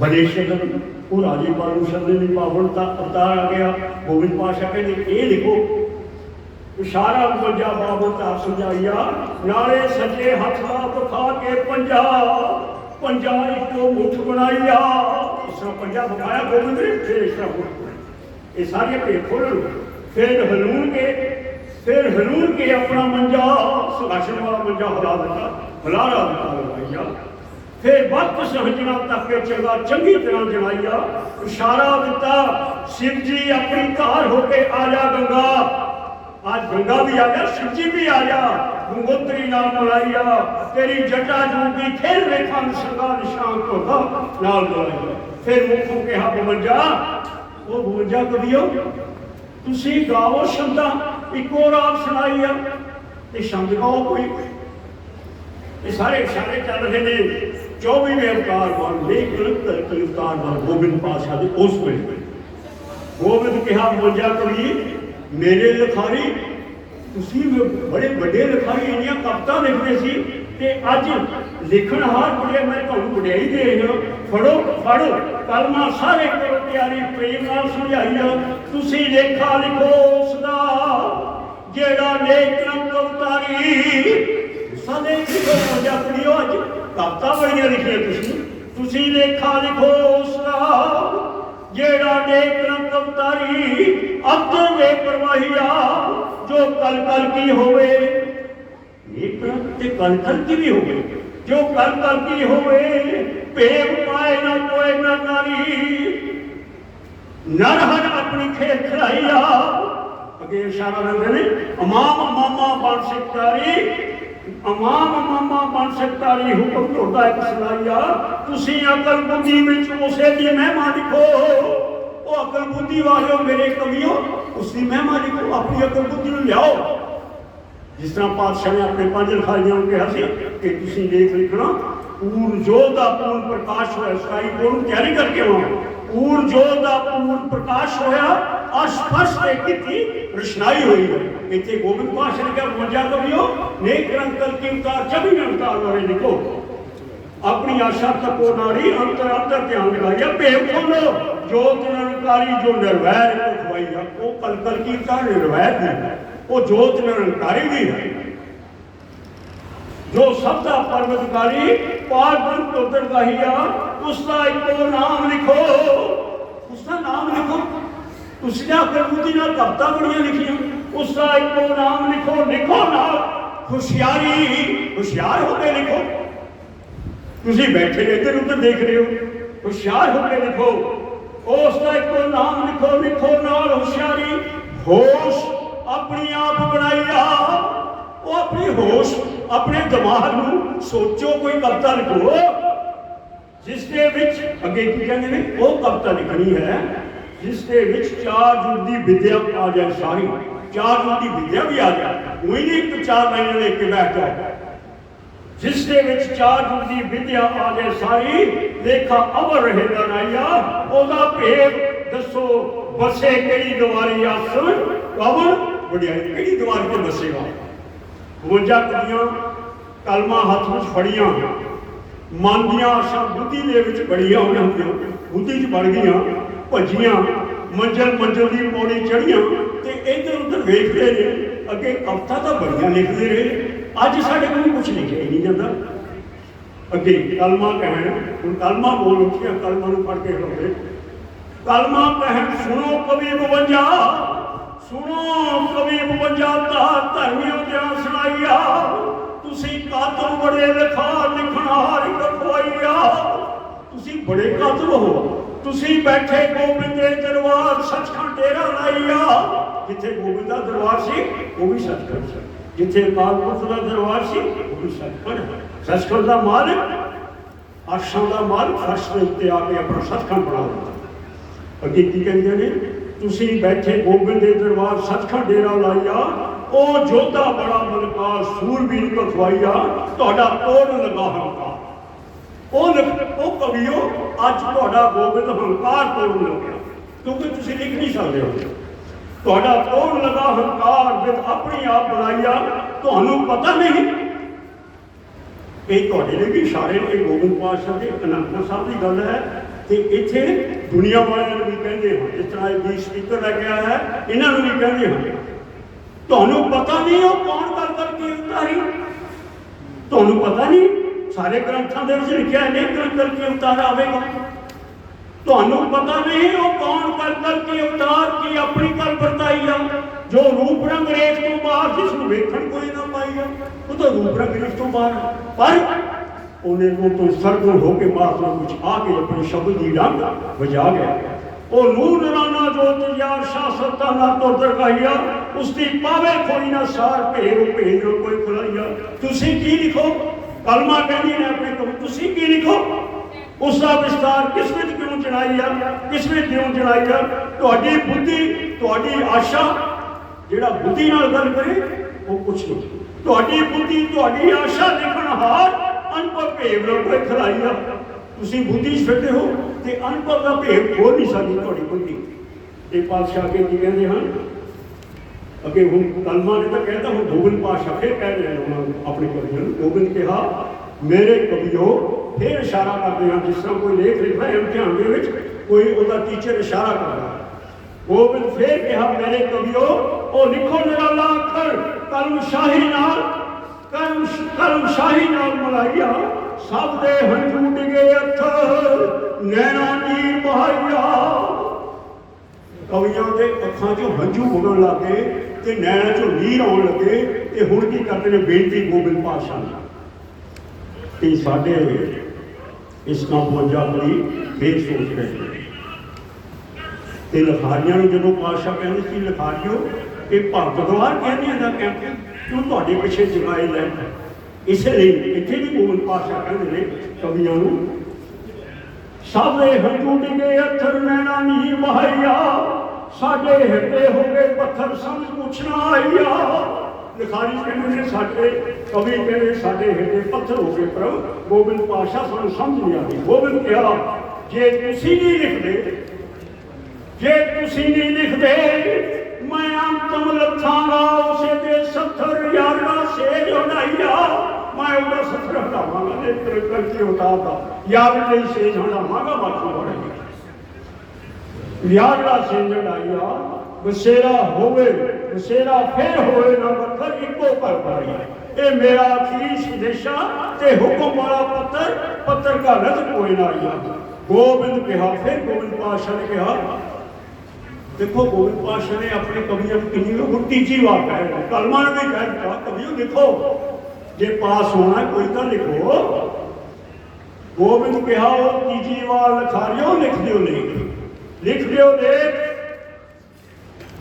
ਬੜੇ ਸ਼ਬਦ ਉਹ ਰਾਜੇ ਪਾਲੂ ਸ਼ਬਦ ਦੀ ਬਾਵਨ ਦਾ ਅਵਤਾਰ ਆ ਗਿਆ। ਗੋਬਿੰਦ ਪਾਸ਼ਾ ਕਹਿੰਦੇ, ਇਹ ਲਿਖੋ ਇਸ਼ਾਰਾ ਪੰਜਾ ਬਾਬਰ ਦਾ ਸਮਝਾਈਆ ਨਾਲੇ ਸੱਜੇ ਹੱਥ ਨਾਲ ਵਿਖਾ ਕੇ ਪੰਜਾ ਇੱਕੋ ਮੁੱਠ ਬਣਾਈਆ ਇਸ ਪੰਜਾ ਵਿਖਾਇਆ ਗੋਬਿੰਦ ਨੇ ਫਿਰ ਇਸ ਇਹ ਸਾਰੀਆਂ ਭੇਦ ਖੋਲਣ ਫਿਰ ਹਲੂਣ ਕੇ ਫਿਰ ਹਲੂਣ ਕੇ ਆਪਣਾ ਮੰਜਾ। ਸੁਖਾਸ਼ਨ ਵਾਲਾ ਮੰਜਾ ਹਲਾ ਦਿੱਤਾ, ਹਲਾਰਾ ਦਿੱਤਾ ਲਗਾਈਆ ਫਿਰ ਵਕਤ ਸਹਜਣਾ ਤੱਕ ਕੇ ਚੰਗਾ, ਚੰਗੀ ਤਰ੍ਹਾਂ ਜਣਾਈਆ ਇਸ਼ਾਰਾ ਦਿੱਤਾ, ਸ਼ਿਵ ਜੀ, ਆਪਣੀ ਘਰ ਹੋ ਕੇ ਆ ਜਾ ਗੰਗਾ। ਅੱਜ ਗੰਗਾ ਵੀ ਆ ਗਿਆ ਸ਼ਿਵ ਜੀ ਵੀ ਆ ਜਾ ਗੰਗੋਤਰੀ ਨਾਲ ਮਲਾਈਆ ਤੇਰੀ ਜਟਾ ਜੂਦੀ ਖੇਲ ਵੇਖਾਂ ਸੰਗਾ ਨਿਸ਼ਾਨ ਤੋਂ ਨਾਲ ਮਲਾਈਆ ਫਿਰ ਮੁਖੋਂ ਕਿਹਾ 52 ਉਹ 52 ਕਵੀਓ, ਤੁਸੀਂ ਗਾਓ ਸ਼ਬਦਾਂ, ਇੱਕੋ ਰਾਗ ਸੁਣਾਈ ਆ। ਤੇ ਸ਼ਬਦ ਗਾਓ ਕੋਈ। ਇਹ ਸਾਰੇ ਇਸ਼ਾਰੇ ਚੱਲ ਰਹੇ ਨੇ। 24ਵੇਂ ਅਵਤਾਰ ਬਣ ਲੇਖ ਲਖਤਰ ਕੀ ਅਵਤਾਰ ਬਣ ਗੋਬਿੰਦ ਪਾਸ਼ਾ ਦੇ ਉਸ ਵੇਲੇ। ਗੋਬਿੰਦ ਕਿਹਾ 52 ਕਵੀ। ਮੇਰੇ ਲਿਖਾਰੀ, ਤੁਸੀਂ ਬੜੇ ਵੱਡੇ ਲਿਖਾਰੀ, ਇੰਨੀਆਂ ਕਵਿਤਾ ਲਿਖਦੇ ਸੀ ਤੇ ਅੱਜ ਲਿਖਣ ਹਾਰ ਮੈਂ ਤੁਹਾਨੂੰ ਵਡਿਆਈ ਦੇ ਰਿਹਾ। ਫੜੋ ਫੜੋ ਕਲਮਾ ਸਾਰੇ ਕਰੋ ਤਿਆਰੀ ਪ੍ਰੇਮ ਨਾਲ ਸਮਝਾਈਆ ਤੁਸੀਂ ਲੇਖਾ ਲਿਖੋ ਉਸ ਜਿਹੜਾ ਨੇਕ ਰੰਗ ਅਵਤਾਰੀ ਲਿਖੋ ਪੰਜਾ ਅੱਜ? ਕਵਿਤਾ ਬੜੀਆਂ ਲਿਖੀਆਂ ਤੁਸੀਂ। ਤੁਸੀਂ ਲੇਖਾ ਲਿਖੋ ਉਸ ਜਿਹੜਾ ਨੇਕ ਰੰਗ ਅਵਤਾਰੀ ਅੱਤਰ ਵੇ ਪਰਵਾਹੀਆ, ਜੋ ਕਲ ਕਲ ਕੀ ਹੋਵੇ। ਨੇਕ ਰੰਗ ਤੇ ਕਲ ਕਲ ਕੀ ਵੀ ਹੋਵੇ? ਜੋ ਕਲ ਕਲ ਕੀ ਹੋਵੇ ਭੇਵ ਪਾਏ ਨਾ ਕੋਏ ਨਾ ਨਾਰੀ ਨਰ ਹਨ ਆਪਣੀ ਖੇਤ ਖੜਾਈਆ ਅੱਗੇ ਇਸ਼ਾਰਾ ਦਿੰਦੇ ਨੇ, ਅਮਾਮ ਮਾਮਾ ਬਣ ਸਿਕਾਰੀ ਅਮਾਮ ਮਾਮਾ ਬਣ ਸਕਤਾਰੀ ਹੁਕਮ ਤੁਹਾਡਾ ਇੱਕ ਸੁਣਾਈਆ ਤੁਸੀਂ ਅਕਲ ਬੁੱਧੀ ਵਿੱਚ ਉਸੇ ਦੀ ਮਹਿਮਾ ਲਿਖੋ। ਉਹ ਅਕਲ ਬੁੱਧੀ ਵਾਲਿਓ, ਮੇਰੇ ਕਵੀਓ ਉਸ ਮਹਿਮਾ ਲਿਖੋ, ਆਪਣੀ ਅਕਲ ਬੁੱਧੀ ਨੂੰ ਲਿਆਓ। ਜਿਸ ਤਰ੍ਹਾਂ ਪਾਤਸ਼ਾਹ ਨੇ ਆਪਣੇ ਪੰਜ ਲਿਖਾਈਆਂ ਨੂੰ ਕਿਹਾ ਸੀ ਕਿ ਤੁਸੀਂ ਦੇਖ ਲਿਖਣਾ ਪੂਰਨ ਜੋਤ ਦਾ ਪੂਰਨ ਪ੍ਰਕਾਸ਼ ਹੋਇਆ ਸਕਾਈ ਕੋਲ ਤਿਆਰੀ ਕਰਕੇ ਆਉਣਾ। ਪੂਰਨ ਜੋਤ ਦਾ ਪੂਰਨ ਪ੍ਰਕਾਸ਼ ਹੋਇਆ ਅਸਪਸ਼ਟ ਕੀਤੀ ਰਸ਼ਨਾਈ ਹੋਈ ਹੈ। ਇੱਥੇ ਗੋਬਿੰਦ ਪਾਸ਼ਾ ਨੇ ਕਿਹਾ ਮਜਾ ਕਰਿਓ ਨੇਕ ਰੰਕਲ ਕੀ ਉਤਾਰ ਜਬੀ ਨੇ ਉਤਾਰ ਵਾਲੇ ਲਿਖੋ। ਆਪਣੀ ਆਸ਼ਾ ਤਕੋ ਨਾਰੀ ਅੰਤਰ ਅੰਤਰ ਧਿਆਨ ਲਗਾਇਆ ਭੇਵ ਖੋਲੋ ਜੋਤ ਨਿਰੰਕਾਰੀ, ਜੋ ਨਿਰਵੈਰ ਖਵਾਈਆ ਉਹ ਕਲ ਕੀ ਉਤਾਰ ਨਿਰਵੈਰ ਦੀ ਉਹ ਜੋਤ ਨਿਰੰਕਾਰੀ ਵੀ ਹੈ। ਜੋ ਸਭ ਦਾ ਪਰਮਤਕਾਰੀ ਪਾਰ ਬ੍ਰਹਮ ਤੋਂ ਦਰਗਾਹੀਆ ਉਸ ਦਾ ਇੱਕੋ ਨਾਮ ਲਿਖੋ। ਉਸ ਦਾ ਨਾਮ ਲਿਖੋ। ਤੁਸੀਂ ਨਾ ਕਰਮੂਤੀ ਨਾਲ ਕਵਤਾ ਬੜੀਆਂ ਲਿਖੀਆਂ। ਉਸ ਦਾ ਇੱਕੋ ਨਾਮ ਲਿਖੋ ਲਿਖੋ ਨਾਲ। ਹੁਸ਼ਿਆਰੀ, ਹੁਸ਼ਿਆਰ ਹੋ ਕੇ ਲਿਖੋ। ਤੁਸੀਂ ਬੈਠੇ ਇੱਧਰ ਉੱਧਰ ਦੇਖ ਰਹੇ ਹੋ। ਹੁਸ਼ਿਆਰ ਹੋ ਕੇ ਲਿਖੋ। ਉਸ ਦਾ ਇੱਕੋ ਨਾਮ ਲਿਖੋ ਲਿਖੋ ਨਾਲ। ਹੁਸ਼ਿਆਰੀ, ਹੋਸ਼ ਆਪਣੀ ਆਪ ਬਣਾਈਆ ਉਹ ਆਪਣੀ ਹੋਸ਼ ਆਪਣੇ ਦਿਮਾਗ ਨੂੰ ਸੋਚੋ, ਕੋਈ ਕਵਿਤਾ ਲਿਖੋ। ਜਿਸ ਦੇ ਵਿੱਚ ਅੱਗੇ ਕੀ ਕਹਿੰਦੇ ਨੇ? ਉਹ ਕਵਿਤਾ ਲਿਖਣੀ ਹੈ। ਜਿਸ ਦੇ ਵਿੱਚ ਚਾਰ ਯੁੱਧ ਦੀ ਵਿਦਿਆ ਆ ਜਾਏ ਸਾਰੀ। ਚਾਰ ਯੁੱਧ ਦੀ ਵਿਦਿਆ ਵੀ ਆ ਜਾਏ ਕੋਈ ਨਹੀਂ ਇੱਕ ਚਾਰ ਲਾਈਨਾਂ ਲਿਖ ਕੇ ਬੈਠ ਜਾਏ। ਜਿਸ ਦੇ ਵਿੱਚ ਚਾਰ ਯੁੱਧ ਦੀ ਵਿਦਿਆ ਆ ਜਾਏ ਸਾਰੀ, ਲੇਖਾ ਅਵਰ ਰਹੇ ਨਾਇਆ ਉਹਦਾ ਭੇਦ ਦੱਸੋ ਬਸੇ ਕਿਹੜੀ ਦੀਵਾਰੀ ਆਸਣ? ਕਵਣ ਵਡਿਆਈ, ਕਿਹੜੀ ਦੀਵਾਰ ਤੇ ਬਸੇਗਾ 52 ਕਦੀਆਂ ਕਲਮਾ ਹੱਥ ਵਿੱਚ ਫੜੀਆਂ। ਮਨ ਦੀਆਂ ਆਸ਼ਾ ਬੁੱਧੀ ਦੇ ਵਿੱਚ ਬੜੀਆਂ ਹੋਈਆਂ ਬੁੱਧੀ 'ਚ ਵੜ ਗਈਆਂ। ਭੱਜੀਆਂ, ਮੰਜ਼ਲ ਮੰਜ਼ਲ ਦੀ ਪੌੜੀ ਚੜੀਆਂ ਤੇ ਇੱਧਰ ਉੱਧਰ ਵੇਖਦੇ ਨੇ ਅੱਗੇ ਕਵਿਤਾ ਤਾਂ ਬੜੀਆਂ ਲਿਖਦੇ ਰਹੇ। ਅੱਜ ਸਾਡੇ ਕੋਲ ਕੁਝ ਲਿਖਿਆ ਹੀ ਨਹੀਂ ਜਾਂਦਾ। ਅੱਗੇ ਕਲਮਾ ਕਹਿਣ, ਹੁਣ ਕਲਮਾ ਬੋਲ ਉੱਠਿਆ, ਕਲਮਾ ਨੂੰ ਪੜ੍ਹ ਕੇ ਹੋਵੇ ਕਲਮਾ ਕਹਿਣ, ਸੁਣੋ ਕਵੀ 52 ਸੁਣੋ ਕਵੀ 52 ਤਾਂ ਧਰਮਿਓ ਜਾਂ ਸੁਣਾਈਆ। ਤੁਸੀਂ ਕਾਤਲ ਬੜੇ ਲਿਖਾ ਲਿਖਣਹਾਰ ਕਖਵਾਈਆ ਤੁਸੀਂ ਬੜੇ ਕਾਤਲ ਹੋ। ਤੁਸੀਂ ਬੈਠੇ ਗੋਬਿੰਦ ਦੇ ਦਰਬਾਰ ਸੱਚਖੰਡ ਡੇਰਾ ਲਾਈਆ ਜਿੱਥੇ ਗੋਬਿੰਦ ਦਾ ਦਰਬਾਰ ਸੀ, ਉਹ ਵੀ ਸੱਚਖੰਡ ਸੀ। ਜਿੱਥੇ ਅਕਾਲ ਦਾ ਦਰਬਾਰ ਸੀ, ਉਹ ਵੀ ਸੱਚਖੰਡ ਸੱਚਖੰਡ ਦਾ ਮਾਲਕ ਅਰਸ਼ਾਂ ਦਾ ਮਾਲਕ ਫਰਸ਼ ਦੇ ਉੱਤੇ ਆ ਕੇ ਆਪਣਾ ਸੱਚਖੰਡ ਬਣਾ ਦਿੱਤਾ ਅੱਗੇ ਕੀ ਕਹਿੰਦੇ ਨੇ, ਤੁਸੀਂ ਬੈਠੇ ਗੋਬਿੰਦ ਦੇ ਦਰਬਾਰ ਸੱਚਖੰਡ ਡੇਰਾ ਲਾਈਆ ਉਹ ਜੋਧਾ ਬੜਾ ਮਲਕਾਰ ਸੂਰਬੀਰ ਕਖਵਾਈਆ ਤੁਹਾਡਾ ਕੋਲ ਲਗਾ ਹੰਕਾਰ ਉਹ ਲਿਖ- ਉਹ ਕਵੀਓ ਅੱਜ ਤੁਹਾਡਾ ਗੋਬਿੰਦ ਹੰਕਾਰ ਤੋੜਨ ਲੱਗਿਆ ਕਿਉਂਕਿ ਤੁਸੀਂ ਲਿਖ ਨਹੀਂ ਸਕਦੇ ਹੋ। ਤੁਹਾਡਾ ਕੋਲ ਲਗਾ ਹੰਕਾਰ ਵਿੱਚ ਆਪਣੀ ਆਪ ਬਣਾਈਆ ਤੁਹਾਨੂੰ ਪਤਾ ਨਹੀਂ। ਇਹ ਤੁਹਾਡੇ ਲਈ ਵੀ ਇਸ਼ਾਰੇ ਨੇ ਗੋਬਿੰਦ ਪਾਤਸ਼ਾਹ ਦੇ, ਅਨੰਦਪੁਰ ਸਾਹਿਬ ਦੀ ਗੱਲ ਹੈ। ਤੇ ਇੱਥੇ ਦੁਨੀਆ ਵਾਲਿਆਂ ਨੂੰ ਵੀ ਕਹਿੰਦੇ ਹਨ, ਜਿਸ ਤਰ੍ਹਾਂ ਇਹ ਵੀ ਸਪੀਕਰ ਲੱਗਿਆ ਹੈ ਇਹਨਾਂ ਨੂੰ ਵੀ ਕਹਿੰਦੇ ਹਨ। ਤੁਹਾਨੂੰ ਪਤਾ ਨਹੀਂ ਉਹ ਕੌਣ ਕਰ ਕਰਕੇ ਉਤਾਰੀ? ਤੁਹਾਨੂੰ ਪਤਾ ਨਹੀਂ? ਸਾਰੇ ਗ੍ਰੰਥਾਂ ਦੇ ਵਿੱਚ ਲਿਖਿਆ ਹੈ, ਨਹੀਂ ਕਰ ਕਰਕੇ ਉਤਾਰ ਆਵੇਗਾ। ਤੁਹਾਨੂੰ ਪਤਾ ਨਹੀਂ ਉਹ ਕੌਣ ਕਰ ਕਰਕੇ ਉਤਾਰ ਕੀ ਆਪਣੀ ਗੱਲ ਵਰਤਾਈ ਆ। ਜੋ ਰੂਪ ਰੰਗ ਰੇਖ ਤੋਂ ਬਾਹਰ, ਜਿਸ ਨੂੰ ਵੇਖਣ ਕੋਈ ਨਾ ਪਾਈ ਉਹ ਤਾਂ ਰੂਪ ਰੰਗ ਰੇਖ ਤੋਂ ਬਾਹਰ ਪਰ ਉਹਨੇ ਉਹ ਤੋਂ ਸਰਗੁਣ ਹੋ ਕੇ ਮਾਤਮਾ ਵਿੱਚ ਆ ਕੇ ਆਪਣੇ ਸ਼ਬਦ ਦੀ ਰੰਗ ਵਜਾ ਗਿਆ ਉਹ ਨੂਰ ਰਾਣਾ ਜੋਤ ਯਾਰ ਸ਼ਾਸਤਾ ਨਾ ਤੋਂ ਦਰਗਾਈਆ ਉਸ ਦੀ ਪਾਵੇ ਕੋਈ ਨਾ ਸਾਰ ਭੇਰ ਭੇਰ ਕੋਈ ਖੁਲਾਈਆ ਤੁਸੀਂ ਕੀ ਲਿਖੋ? ਕਲਮਾ ਕਹਿੰਦੀ ਨੇ ਆਪਣੇ ਕੋਲ ਤੁਸੀਂ ਕੀ ਲਿਖੋ? ਉਸ ਦਾ ਵਿਸਤਾਰ ਕਿਸ ਵਿੱਚ ਕਿਉਂ ਚੜਾਈ ਆ? ਕਿਸ ਵਿੱਚ ਕਿਉਂ ਚੜਾਈ ਆ? ਤੁਹਾਡੀ ਬੁੱਧੀ, ਤੁਹਾਡੀ ਆਸ਼ਾ, ਜਿਹੜਾ ਬੁੱਧੀ ਨਾਲ ਗੱਲ ਕਰੇ, ਉਹ ਕੁਛ ਨਹੀਂ। ਤੁਹਾਡੀ ਬੁੱਧੀ, ਤੁਹਾਡੀ ਆਸ਼ਾ ਲਿਖਣ ਹਾਰ ਅਨਪੜ੍ਹ ਭੇਵ ਨੂੰ ਕੋਈ ਆ। ਤੁਸੀਂ ਬੁੱਧੀ 'ਚ ਫਿਰਦੇ ਹੋ ਤੇ ਅਨਪੜ੍ਹ ਦਾ ਭੇਵ ਖੋਲ ਨਹੀਂ ਸਕਦੀ ਤੁਹਾਡੀ ਬੁੱਧੀ। ਇਹ ਪਾਤਸ਼ਾਹ ਕੇ ਕੀ ਕਹਿੰਦੇ ਹਨ? ਅੱਗੇ ਹੁਣ ਕਲਮਾ ਨੇ ਤਾਂ ਕਹਿੰਦਾ, ਹੁਣ ਗੋਬਿੰਦ ਪਾਤਸ਼ਾਹ ਫਿਰ ਕਹਿ ਰਹੇ ਉਹਨਾਂ ਆਪਣੇ ਕਵੀਆਂ ਨੂੰ। ਗੋਬਿੰਦ ਕਿਹਾ, ਮੇਰੇ ਕਵੀਓ, ਫਿਰ ਇਸ਼ਾਰਾ ਕਰਦੇ ਹਨ ਜਿਸ ਤਰ੍ਹਾਂ ਕੋਈ ਲੇਖ ਲਿਖਦਾ ਹੈ ਇਮਤਿਹਾਨ ਦੇ ਵਿੱਚ, ਕੋਈ ਉਹਦਾ ਟੀਚਰ ਇਸ਼ਾਰਾ ਕਰਦਾ ਗੋਬਿੰਦ ਫਿਰ ਕਿਹਾ, ਮੇਰੇ ਕਵੀਓ, ਉਹ ਲਿਖੋ ਨਿਰਾਲਾ ਅੱਖਰ ਕਲਮ ਸ਼ਾਹੀ ਨਾਲ ਕਲਮ ਕਲਮ ਸ਼ਾਹੀ ਨਾਲ ਮਲਾਈਆ ਸਭ ਦੇ ਹੰਝੂ ਡਿਗੇ ਅੱਥਰ ਨੈਣਾ ਨੀਰ ਬਹਾਈਆ ਕਵੀਆਂ ਦੇ ਅੱਖਾਂ 'ਚੋਂ ਹੰਝੂ ਵਗਣ ਲੱਗੇ ਤੇ ਨੈਣਾਂ 'ਚੋਂ ਨੀਰ ਆਉਣ ਲੱਗੇ ਤੇ ਹੁਣ ਕੀ ਕਰਦੇ ਨੇ? ਬੇਨਤੀ ਗੋਬਿੰਦ ਪਾਤਸ਼ਾਹ ਨੂੰ। ਕਿ ਸਾਡੇ ਇਸ ਕੰਪੋਜਾ ਲਈ ਫੇਰ ਸੋਚ ਰਹੇ ਤੇ ਲਿਖਾਰੀਆਂ ਨੂੰ ਜਦੋਂ ਪਾਤਸ਼ਾਹ ਕਹਿੰਦੇ ਸੀ, ਲਿਖਾਰੀਓ, ਇਹ ਭਗਤ ਦਵਾਰ ਕਹਿੰਦੇ ਦਾ ਕਹਿੰਦੇ ਤੂੰ ਤੁਹਾਡੇ ਪਿੱਛੇ ਜਗਾਏ ਲੈ ਇਸੇ ਲਈ ਇੱਥੇ ਵੀ ਗੋਬਿੰਦ ਪਾਸ਼ਾ ਕਹਿੰਦੇ ਨੇ ਕਵੀਆਂ ਨੂੰ ਸਾਵੇ ਹੰਝੂ ਡਿਗੇ ਸਾਡੇ ਹਿਰਦੇ ਹੋ ਗਏ ਪੱਥਰ ਸਮਝ ਪੁੱਛਣਾ ਆਈਆ ਲਿਖਾਰੀ ਕਹਿੰਦੇ ਨੇ, ਸਾਡੇ ਕਵੀ ਕਹਿੰਦੇ, ਸਾਡੇ ਹਿਰਦੇ ਪੱਥਰ ਹੋ ਗਏ ਪਰ ਗੋਬਿੰਦ ਪਾਸ਼ਾ ਸਾਨੂੰ ਸਮਝ ਨਹੀਂ ਆਦੀ ਗੋਬਿੰਦ ਕਿਹਾ, ਜੇ ਤੁਸੀਂ ਨਹੀਂ ਲਿਖਦੇ, ਜੇ ਤੁਸੀਂ ਨਹੀਂ ਲਿਖਦੇ, ਮੈਂ ਅੰਤਮ ਲੱਥਾਂਗਾ ਉਸੇ ਦੇ ਸੱਥਰ ਯਾਰਾਂ ਸੇਜ ਉਡਾਈਆ ਮੈਂ ਉਹਦਾ ਸੱਥਰ ਹਟਾਵਾਂਗਾ ਤੇ ਤੇਰੇ ਕਰਕੇ ਉਤਾਰਦਾ। ਯਾਰ ਲਈ ਸੇਜ ਹਟਾਵਾਂਗਾ, ਬਾਕੀ ਬੜੇਗੀ ਯਾਰਾ ਸੇਜ ਉਡਾਈਆ ਬਸੇਰਾ ਹੋਵੇ, ਬਸੇਰਾ ਫੇਰ ਹੋਵੇ ਨਾ ਪੱਥਰ, ਇੱਕੋ ਕਰ ਪਾਈ ਇਹ ਮੇਰਾ ਅਖੀਰੀ ਸੰਦੇਸ਼ਾ ਤੇ ਹੁਕਮ ਵਾਲਾ ਪੱਤਰ ਪੱਤਰ ਕਾ ਰਦ ਕੋਈ ਨਾ ਆਇਆ। ਗੋਬਿੰਦ ਕਿਹਾ, ਫਿਰ ਗੋਬਿੰਦ ਪਾਤਸ਼ਾਹ ਨੇ ਕਿਹਾ, ਦੇਖੋ ਗੋਬਿੰਦ ਪਾਤਸ਼ਾਹ ਨੇ ਆਪਣੇ ਕਵੀਆਂ ਨੂੰ ਕਿੰਨੀ ਹੁਣ ਤੀਜੀ ਵਾਰ ਕਹਿਆ ਕਲਮਾਂ ਨੇ ਵੀ ਕਹਿ ਦਿੱਤਾ, ਕਵੀਓ ਲਿਖੋ ਜੇ ਪਾਸ ਹੋਣਾ ਕੋਈ ਤਾਂ ਲਿਖੋ। ਗੋਬਿੰਦ ਕਿਹਾ, ਉਹ ਤੀਜੀ ਵਾਰ ਲਿਖਾਰਿਓ ਲਿਖ ਦਿਓ ਨਹੀਂ। ਲਿਖ ਦਿਓ ਲੇਖ।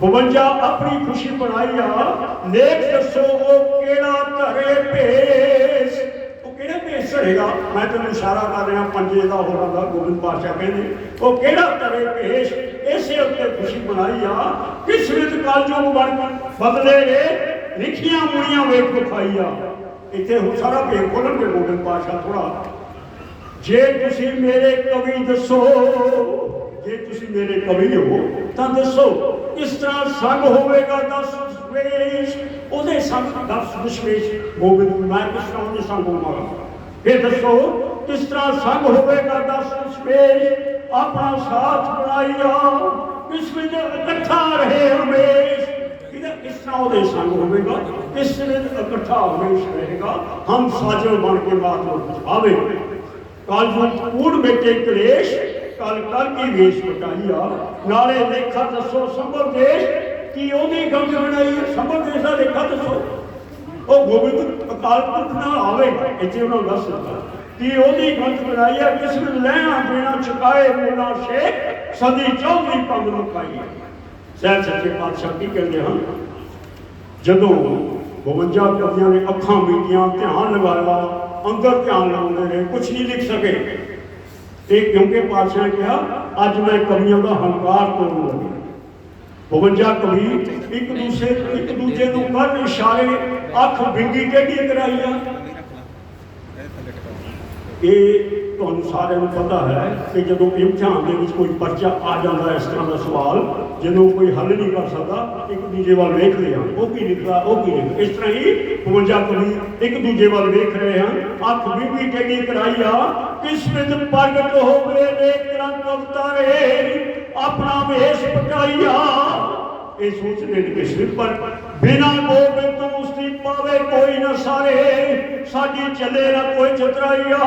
52 ਆਪਣੀ ਖੁਸ਼ੀ ਬਣਾਈ ਆ। ਲੇਖ ਦੱਸੋ ਉਹ ਕਿਹੜਾ ਧਰੇ ਭੇਸ? ਉਹ ਕਿਹੜਾ ਭੇਸ ਧਰੇਗਾ? ਮੈਂ ਤੈਨੂੰ ਇਸ਼ਾਰਾ ਕਰ ਰਿਹਾ, ਪੰਜੇ ਦਾ ਹੋਰਾਂ ਦਾ ਗੋਬਿੰਦ ਪਾਤਸ਼ਾਹ ਕਹਿੰਦੇ, ਉਹ ਕਿਹੜਾ ਧਰੇ ਭੇਸ? ਇਸੇ ਉੱਤੇ ਖੁਸ਼ੀ ਬਣਾਈ ਆ। ਕਿਸ ਵਿੱਚ ਕਾਲਜੋਂ ਬਣ ਬਦਲੇ ਰੇ ਲਿਖੀਆਂ ਮੁੜੀਆਂ ਵੇਖ ਵਿਖਾਈ ਆ। ਇੱਥੇ ਹੁਣ ਸਾਰਾ ਭੇਖ ਖੋਲਣਗੇ ਗੋਬਿੰਦ ਪਾਤਸ਼ਾਹ ਥੋੜਾ ਜੇ ਤੁਸੀਂ ਮੇਰੇ ਕਵੀ ਦੱਸੋ ਜੇ ਤੁਸੀਂ ਮੇਰੇ ਕਵੀ ਹੋ, ਤਾਂ ਦੱਸੋ, ਇਸ ਤਰ੍ਹਾਂ ਸੰਗ ਹੋਵੇਗਾ ਦਸ ਵਿਸ਼ਵੇਸ਼ ਉਹਦੇ ਸੰਗ ਦਸ ਵਿਸ਼ਵੇਸ਼, ਗੋਬਿੰਦ ਮੈਂ ਕਿਸ ਤਰ੍ਹਾਂ ਉਹਦੇ ਸੰਗ ਹੋਵਾਂਗਾ? ਇਹ ਦੱਸੋ ਕਿਸ ਤਰ੍ਹਾਂ ਸੰਗ ਹੋਵੇਗਾ ਦਸ ਵਿਸ਼ਵੇਸ਼ ਆਪਣਾ ਸਾਥ ਬਣਾਈਆ ਕਿਸ ਵਿੱਚ ਇਕੱਠਾ ਰਹੇ ਹਮੇਸ਼। ਇਹਦਾ ਕਿਸ ਤਰ੍ਹਾਂ ਉਹਦੇ ਸੰਗ ਹੋਵੇਗਾ ਕਿਸ ਵਿੱਚ ਇਕੱਠਾ ਹਮੇਸ਼ ਰਹੇਗਾ, ਹਮ ਸਾਜਲ ਬਣ ਕੇ ਬਾਤ ਨੂੰ ਆਵੇ ਕਾਲ ਨੂੰ ਕੂੜ ਬੇਟੇ ਕਲੇਸ਼ ਕਲ ਕਰ ਕੀ ਵੇਸ਼ ਬਟਾਈਆ ਨਾਲੇ ਲੇਖਾ ਦੱਸੋ, ਸੰਭਵ ਦੇਸ਼ ਕੀ ਉਹਦੀ ਗੰਗ ਬਣਾਈ ਸੰਭਵ ਦੇਸ਼ ਦਾ ਲੇਖਾ ਦੱਸੋ। ਉਹ ਗੋਬਿੰਦ ਅਕਾਲ ਪੁਰਖ ਨਾਲ ਆਵੇ, ਇੱਥੇ ਉਹਨਾਂ ਨੂੰ ਦੱਸ ਕਿ ਉਹਦੀ ਗੰਗ ਬਣਾਈ ਹੈ? ਕਿਸ ਨੂੰ ਲੈਣਾ, ਦੇਣਾ ਚੁਕਾਏ ਮੋਲਾ ਸ਼ੇਖ ਸਦੀ ਚੌਧਰੀ ਪੰਗ ਨੂੰ ਖਾਈ ਸਹਿਬ ਸੱਚੇ ਪਾਤਸ਼ਾਹ ਕੀ ਕਹਿੰਦੇ ਹਨ? ਜਦੋਂ 52 ਕਵੀਆਂ ਨੇ ਅੱਖਾਂ ਮੀਟੀਆਂ, ਧਿਆਨ ਲਗਾਇਆ, ਅੰਦਰ ਧਿਆਨ ਲਾਉਂਦੇ ਨੇ ਕੁਝ ਨਹੀਂ ਲਿਖ ਸਕੇ। ਤੇ ਕਿਉਂਕਿ ਪਾਤਸ਼ਾਹ ਕਿਹਾ, ਅੱਜ ਮੈਂ ਕਵੀਆਂ ਦਾ ਹੰਕਾਰ ਤੋੜਨ ਲੱਗਾ 52 ਕਵੀ ਇੱਕ ਦੂਸਰੇ, ਇੱਕ ਦੂਜੇ ਨੂੰ ਕਰਨ ਇਸ਼ਾਰੇ ਅੱਖ ਵਿੰਗੀ ਟੇਢੀ ਕਰਾਈਆਂ ਇਹ ਤੁਹਾਨੂੰ ਸਾਰਿਆਂ ਨੂੰ ਪਤਾ ਹੈ ਕਿ ਜਦੋਂ ਇਮਤਿਹਾਨ ਦੇ ਵਿੱਚ ਕੋਈ ਪਰਚਾ ਆ ਜਾਂਦਾ ਹੈ ਇਸ ਤਰ੍ਹਾਂ ਦਾ ਸਵਾਲ, ਜਦੋਂ ਕੋਈ ਹੱਲ ਨਹੀਂ ਕਰ ਸਕਦਾ, ਇੱਕ ਦੂਜੇ ਵੱਲ ਵੇਖ ਰਹੇ ਹਨ ਉਹ ਕੀ ਲਿਖਦਾ, ਉਹ ਕੀ ਲਿਖਦਾ? ਇਸ ਤਰ੍ਹਾਂ ਹੀ 52 ਕਵੀ ਇੱਕ ਦੂਜੇ ਵੱਲ ਵੇਖ ਰਹੇ ਹਨ ਅੱਖ ਬੀਬੀ ਟੇਢੀ ਕਰਾਈ ਆ? ਕਿਸਮਤ ਪ੍ਰਗਟ ਹੋਵੇ ਨੇ ਕਰੰਗ ਅਵਤਾਰੇ। ਆਪਣਾ ਵੇਸ਼ ਪਟਾਈਆ ਇਹ ਸੋਚਦੇ ਨੇ ਕਿ ਸਿਰ ਪਰ ਬਿਨਾ ਗੋਬਿੰਦ ਤੋਂ ਉਸਦੀ ਪਾਵੇ ਕੋਈ ਨਾ ਸਾਰੇ। ਸਾਡੀ ਚੱਲੇ ਨਾ ਕੋਈ ਚਤਰਾਈਆ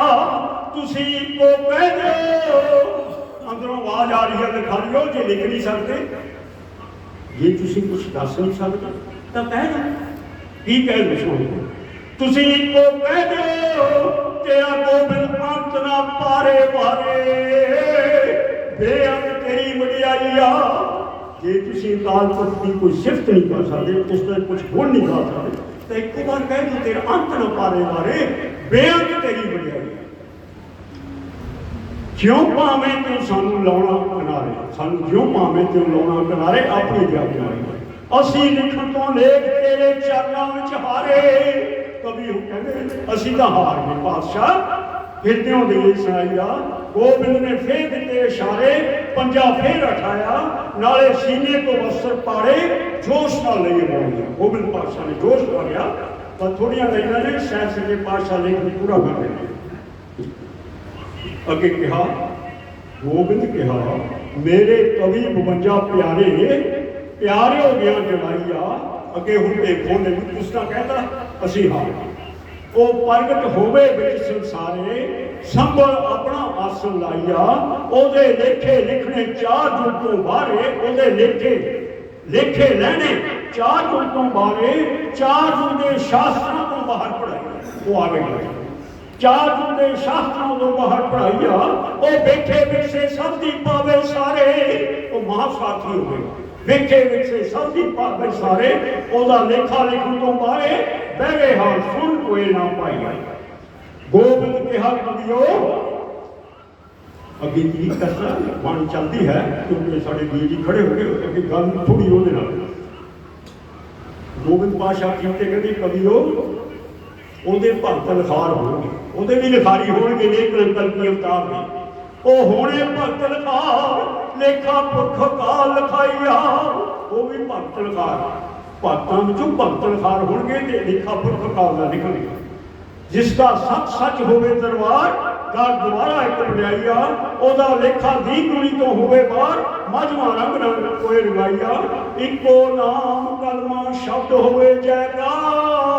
ਤੁਸੀਂ ਇੱਕੋ ਕਹਿ ਦਿਓ ਅੰਦਰੋਂ ਆਵਾਜ਼ ਆ ਰਹੀ ਹੈ ਲਿਖਾਰੀਓ ਜੇ ਲਿਖ ਨਹੀਂ ਸਕਦੇ। ਜੇ ਤੁਸੀਂ ਕੁਝ ਦੱਸ ਨਹੀਂ ਸਕਦੇ, ਤਾਂ ਕਹਿ ਦਿਓ। ਕੀ ਕਹਿ ਦੱਸੋ ਤੁਸੀਂ ਇੱਕੋ ਕਹਿ ਦਿਓ ਤੇਰਾ ਗੋਬਿੰਦ ਪੰਤ ਨਾ ਪਾਰੇ ਵਾਰੇ। ਬੇਅੰਤ ਤੇਰੀ ਵਡਿਆਈਆ ਜੇ ਤੁਸੀਂ ਅਕਾਲ ਪੁਰਖ ਦੀ ਕੋਈ ਸਿਫਤ ਨਹੀਂ ਕਰ ਸਕਦੇ, ਉਸ ਤੇ ਕੁਝ ਗੁਣ ਨਹੀਂ ਕਰ ਸਕਦੇ, ਤਾਂ ਇੱਕ ਵਾਰ ਕਹਿ ਦਿਓ, ਤੇਰਾ ਅੰਤ ਨਾ ਪਾਰੇ ਵਾਰੇ। ਬੇਅੰਤ ਤੇਰੀ ਵਡਿਆਈ ਜਿਉਂ ਭਾਵੇਂ ਤੂੰ ਸਾਨੂੰ ਲਾਉਣਾ ਕਿਨਾਰੇ, ਸਾਨੂੰ ਜਿਉਂ ਭਾਵੇਂ ਤੂੰ ਲਾਉਣਾ ਕਿਨਾਰੇ, ਆਪਣੀ ਜਾਗਾਈ ਅਸੀਂ ਲਿਖਣ ਤੋਂ ਲੇਖ ਤੇਰੇ ਚਰਨਾਂ ਵਿੱਚ ਹਾਰੇ। ਕਵੀ ਕਹਿੰਦੇ ਅਸੀਂ ਤਾਂ ਹਾਰ ਗਏ ਪਾਤਸ਼ਾਹ। ਫਿਰਦਿਆਂ ਦੇ ਲਈ ਸੁਣਾਈਆ ਗੋਬਿੰਦ ਨੇ ਫੇਰ ਦਿੱਤੇ ਇਸ਼ਾਰੇ, ਪੰਜਾ ਫੇਰ ਉਠਾਇਆ। ਨਾਲੇ ਸੀਨੇ ਤੋਂ ਵਸਰ ਪਾੜੇ, ਜੋਸ਼ ਨਾਲ ਲਈ ਬੋਲਿਆ ਗੋਬਿੰਦ ਪਾਤਸ਼ਾਹ ਨੇ ਜੋਸ਼ ਭਰਿਆ ਪਰ ਥੋੜੀਆਂ ਲਾਈਨਾਂ ਨੇ ਸਹਿਬ ਸੱਚੇ ਪਾਤਸ਼ਾਹ ਲੇਖ ਨੂੰ ਪੂਰਾ ਕਰ ਦਿੱਤਾ ਅੱਗੇ ਕਿਹਾ, ਗੋਬਿੰਦ ਕਿਹਾ, ਮੇਰੇ ਕਵੀ 52 ਪਿਆਰੇ ਪਿਆਰੇ ਹੋ ਗਿਆ ਜਵਾਈਆ, ਅੱਗੇ ਹੁਣ ਦੇਖੋ ਨੇ ਕਿਸ ਤਰ੍ਹਾਂ ਕਹਿੰਦਾ, ਅਸੀਂ ਹਾਂ ਉਹ ਪ੍ਰਗਟ ਹੋਵੇ ਵਿੱਚ ਸੰਸਾਰੇ, ਸੰਭਲ ਆਪਣਾ ਆਸਨ ਲਾਈਆ, ਉਹਦੇ ਲੇਖੇ ਲਿਖਣੇ ਚਾਰ ਜੁਗ ਤੋਂ ਬਾਹਰੇ ਉਹਦੇ ਲੇਖੇ ਲੇਖੇ ਲੈਣੇ ਚਾਰ ਜੁਗ ਤੋਂ ਬਾਰੇ ਚਾਰ ਜੁਗ ਦੇ ਸ਼ਾਸਤਰਾਂ ਤੋਂ ਬਾਹਰ ਪੜਾਈ ਉਹ ਆਵੇ ਗਿਆ ਚਾਰ ਦੇ ਸ਼ਾਸਤਰਾਂ ਤੋਂ ਬਾਹਰ ਪੜਾਈਆ ਉਹ ਬੈਠੇ ਵਿਖਸੇ ਸਭ ਦੀ ਪਾਵੇ ਸਾਰੇ, ਉਹ ਮਹਾਸਾਥੀ ਹੋ ਗਏ ਵੇਖੇ ਵਿਖਸੇ ਸਭ ਦੀ ਪਾਵੇ ਸਾਰੇ, ਉਹਦਾ ਲੇਖਾ ਲਿਖਣ ਤੋਂ ਬਾਹਰੇ ਬਹਿ ਗਏ ਸੁਣ ਕੋਏ ਨਾ ਪਾਈਆ। ਗੋਬਿੰਦ ਕਿਹਾ ਕਬੀਓ ਅੱਗੇ ਕੀ ਕਰਨਾ? ਬਾਣੀ ਚੱਲਦੀ ਹੈ, ਕਿਉਂਕਿ ਸਾਡੇ ਵੀਰ ਜੀ ਖੜੇ ਹੋ ਗਏ ਅੱਗੇ ਗੱਲ ਥੋੜੀ ਉਹਦੇ ਨਾਲ। ਗੋਬਿੰਦ ਪਾਸ਼ਾ ਕੀਤੇ ਕਹਿੰਦੇ ਕਬੀਓ ਉਹਦੇ ਭਗਤ ਲਿਖਾਰ ਹੋਣਗੇ। ਉਹਦੇ ਵੀ ਲਿਖਾਰੀ ਹੋਣਗੇ ਨੇ ਕਲੰਕਲ ਕੀ ਅਵਤਾਰ ਨੇ। ਉਹ ਹੋਣੇ ਭਗਤ ਲਿਖਾਰ ਲੇਖਾ ਪੁਰਖ ਕਾਲ ਲਿਖਾਈਆ। ਉਹ ਵੀ ਭਗਤ ਲਿਖਾਰ ਭਗਤਾਂ ਵਿੱਚੋਂ ਭਗਤ ਲਿਖਾਰ ਹੋਣਗੇ ਤੇ ਲੇਖਾ ਪੁਰਖ ਕਾਲ ਦਾ ਲਿਖਣਗੇ ਜਿਸ ਦਾ ਸੱਚ ਸੱਚ ਹੋਵੇ ਦਰਬਾਰ, ਦਾ ਦੁਆਰਾ ਇੱਕ ਵਡਿਆਈਆ, ਉਹਦਾ ਲੇਖਾ ਦੀ ਗੁਣੀ ਤੋਂ ਹੋਵੇ ਬਾਹਰ ਮਜਮਾ ਰੰਗ ਰੰਗ ਕੋਏ ਰਗਾਈਆ। ਇੱਕੋ ਨਾਮ ਕਲਮਾ ਸ਼ਬਦ ਹੋਵੇ ਜੈਕਾਰ